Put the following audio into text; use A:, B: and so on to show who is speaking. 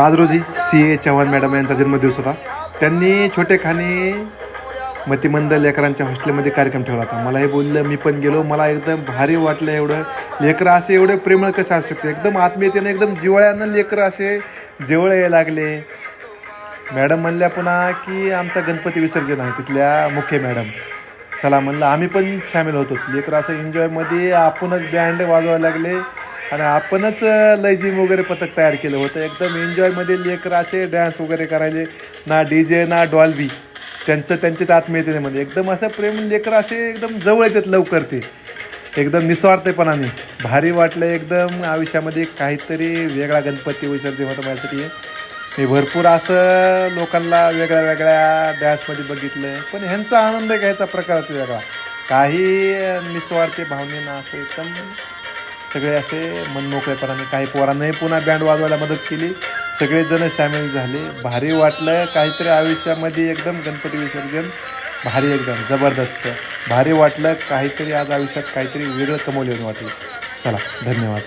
A: आज रोजी सी ए चव्हाण मॅडम यांचा जन्मदिवस होता. त्यांनी छोटेखानी मतिमंद लेकरांच्या हॉस्टेलमध्ये कार्यक्रम ठेवला होता. मला हे बोललं मी पण गेलो. मला एकदम भारी वाटलं एवढं. लेकरं असे एवढे प्रेमळ कसे असू शकते? एकदम आत्मीयतेने एकदम जिवळ्यानं लेकरं असे जवळ यायला लागले. मॅडम म्हणल्या पुन्हा की आमचा गणपती विसर्जन आहे तिथल्या मुख्य मॅडम. चला म्हणलं आम्ही पण सामील होतो. लेकरं असं एन्जॉयमध्ये आपणच बँड वाजवायला लागले. आणि आपणच लय जिम वगैरे पथक तयार केलं होतं. एकदम एन्जॉयमध्ये लेकर असे डॅन्स वगैरे करायचे. ना डी जे ना डॉल्बी त्यांचं त्यांच्या आत्मीयतेने म्हणजे. एकदम असं प्रेम लेकर असे एकदम जवळ येतात लवकर ते. एकदम निस्वार्थपणाने. भारी वाटलं एकदम आयुष्यामध्ये काहीतरी वेगळा गणपती विसर्जन होतं माझ्यासाठी. मी भरपूर असं लोकांना वेगळ्या वेगळ्या डॅन्समध्ये बघितलं. पण ह्यांचा आनंद घ्यायचा प्रकारच वेगळा. काही निस्वार्थी भावनेनं असं एकदम सगळे असे मनमोकळेपणाने काही पोरांनाही पुन्हा बँड वाजवायला मदत केली. सगळेजण सामील झाले. भारी वाटलं. काहीतरी आयुष्यामध्ये एकदम गणपती विसर्जन. भारी एकदम जबरदस्त. भारी वाटलं. काहीतरी आज आयुष्यात काहीतरी वेगळं कमवलं वाटलं. चला धन्यवाद.